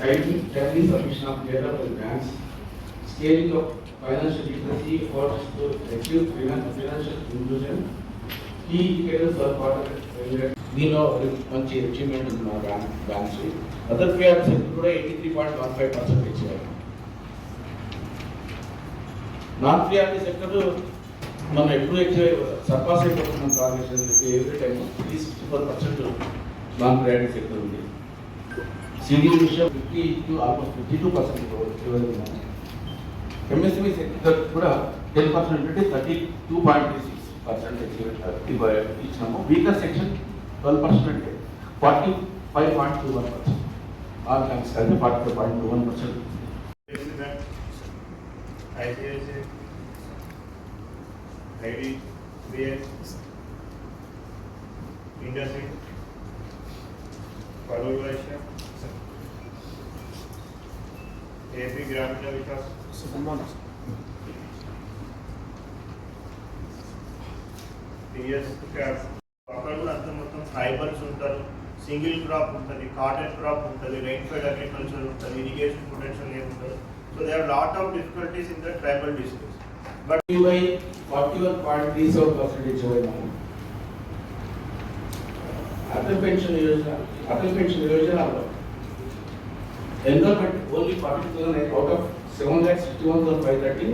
timely, timely submission of data for grants, scaling of financial literacy efforts to achieve finan- financial inclusion, key indicators for quarter. దీనిలో ఒక మంచి achievement ఉంది మన bank banks other fear sector కూడా eighty three point one five percent ఇచ్చారు non priority sector మనం ఎప్పుడు ఎక్కువ సర్పాస్ అయిపోతున్నాం transaction every time three sixty four percent non priority sector ఉంది సిడి విషయం fifty two almost fifty two percent MSME sector కూడా ten percent అంటే thirty two point three six percent ఇచ్చినాము weaker section twelve percent అంటే forty five point two one percent all banks కలిపి forty five point two one percent ICICI, IDBS, IndusInd, Karur Vysya, AP Gramina Vikas, TS CAB కూడా అంత మొత్తం fibres ఉంటారు. Single crop ఉంటుంది cotton crop ఉంటుంది rain fed agriculture ఉంటుంది irrigation potential ఏముంటుంది so they are lot of difficulties in the tribal districts but by forty one point three seven percentage Atal pension Yojana Atal pension యోజనలో enrolment only forty two thousand out of seven lakh sixty one thousand five thirty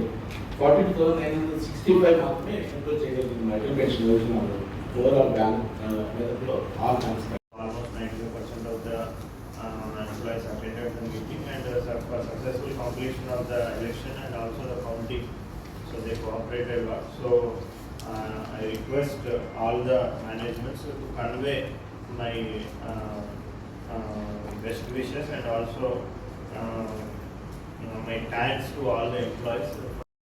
forty two thousand nine hundred sixty five మాత్రమే enrol చేయగలిగింది Atal pension యోజనలో overall bank మెథడ్లో all banks almost 95% of the uh, employees attended the meeting and uh, su- for successful completion of the election and also the counting. So they cooperated well. So uh, I request uh, all the managements to convey my uh, uh, best wishes and also uh, my thanks to all the employees